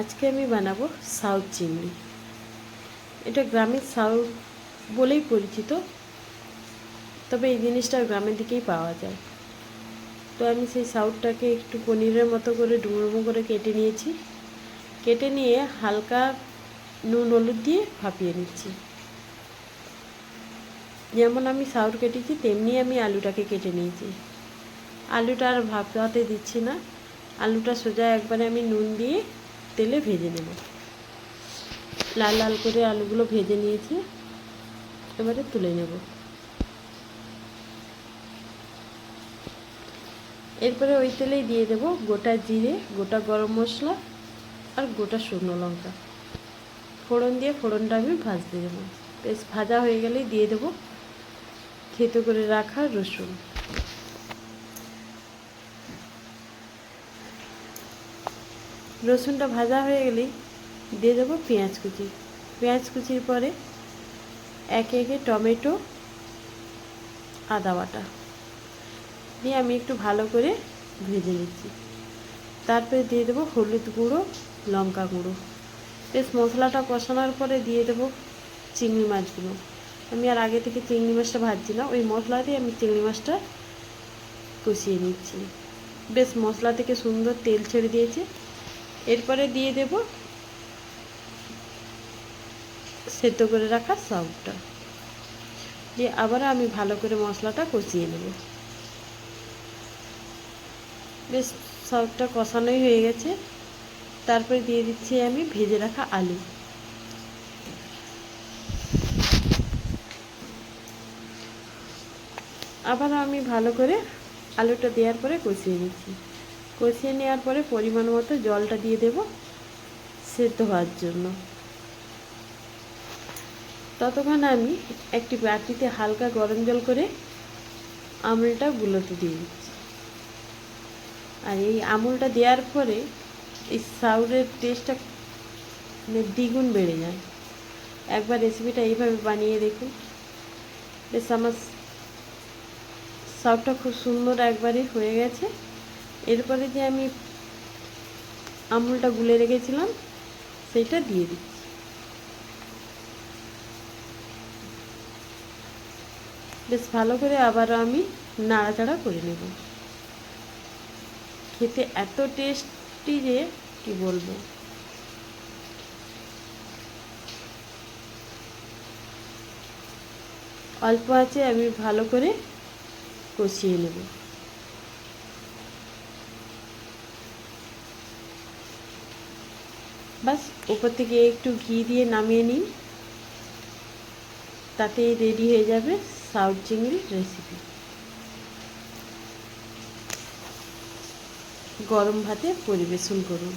আজকে আমি বানাবো সাউথ চিংড়ি। এটা গ্রামের সাউথ বলেই পরিচিত, তবে এই জিনিসটা গ্রামের দিকেই পাওয়া যায়। তো আমি সেই সাউথটাকে একটু পনিরের মতো করে ডুমো করে কেটে নিয়েছি। কেটে নিয়ে হালকা নুন হলুদ দিয়ে ভাপিয়ে নিচ্ছি। যেমন আমি সাউথ কেটেছি, তেমনি আমি আলুটাকে কেটে নিয়েছি। আলুটা আর ভাপাতে দিচ্ছি না। আলুটা সোজা একবারে আমি নুন দিয়ে তেলে ভেজে নেব। লাল লাল করে আলুগুলো ভেজে নিয়েছি, এবারে তুলে নেব। এরপরে ওই তেলেই দিয়ে দেব গোটা জিরে, গোটা গরম মশলা আর গোটা শুকনো লঙ্কা। ফোড়ন দিয়ে ফোড়নটা আমি ভাজতে দেবো। বেশ ভাজা হয়ে গেলেই দিয়ে দেবো। থেতো করে রাখা রসুন। রসুনটা ভাজা হয়ে গেলেই দিয়ে দেবো পেঁয়াজ কুচি। পেঁয়াজ কুচির পরে একে একে টমেটো, আদা বাটা দিয়ে আমি একটু ভালো করে ভেজে নিচ্ছি। তারপরে দিয়ে দেবো হলুদ গুঁড়ো, লঙ্কা গুঁড়ো। বেশ মশলাটা কষানোর পরে দিয়ে দেবো চিংড়ি মাছগুলো। আমি আর আগে থেকে চিংড়ি মাছটা ভাজছি না, ওই মশলা দিয়ে আমি চিংড়ি মাছটা কষিয়ে নিচ্ছি। বেশ মশলা থেকে সুন্দর তেল ছেড়ে দিয়েছে। এরপরে দিয়ে দেব সেদ্ধ করে রাখা সাউটটা দিয়ে আবার আমি ভালো করে মশলাটা কষিয়ে নেব। বেশ সাউটটা কষানোই হয়ে গেছে। তারপরে দিয়ে দিচ্ছি আমি ভেজে রাখা আলু। আবার আমি ভালো করে আলুটা দেওয়ার পরে কষিয়ে নিচ্ছি। কষিয়ে নেওয়ার পরে পরিমাণ মতো জলটা দিয়ে দেব সেদ্ধ হওয়ার জন্য। ততক্ষণ আমি একটি বাটিতে হালকা গরম জল করে আমুলটা গুলোতে দিয়ে দিচ্ছি। আর এই আমুলটা দেওয়ার পরে এই সাউরের টেস্টটা মানে দ্বিগুণ বেড়ে যায়। একবার রেসিপিটা এইভাবে বানিয়ে দেখুন। বেশ, আমার সাউটটা খুব সুন্দর একবারে হয়ে গেছে। এরপরে যে আমি আমুলটা গুলে রেখেছিলাম, সেইটা দিয়ে দিচ্ছি। বেশ ভালো করে আবারও আমি নাড়াচাড়া করে নেব। খেতে এত টেস্টি যে, কি বলব? অল্প আছে, আমি ভালো করে কষিয়ে নেব। বাস উপর থেকে একটু ঘি দিয়ে নামিয়ে নিন। তাতে রেডি হয়ে যাবে সাউথ চিংড়ির রেসিপি গরম ভাতে পরিবেশন করুন।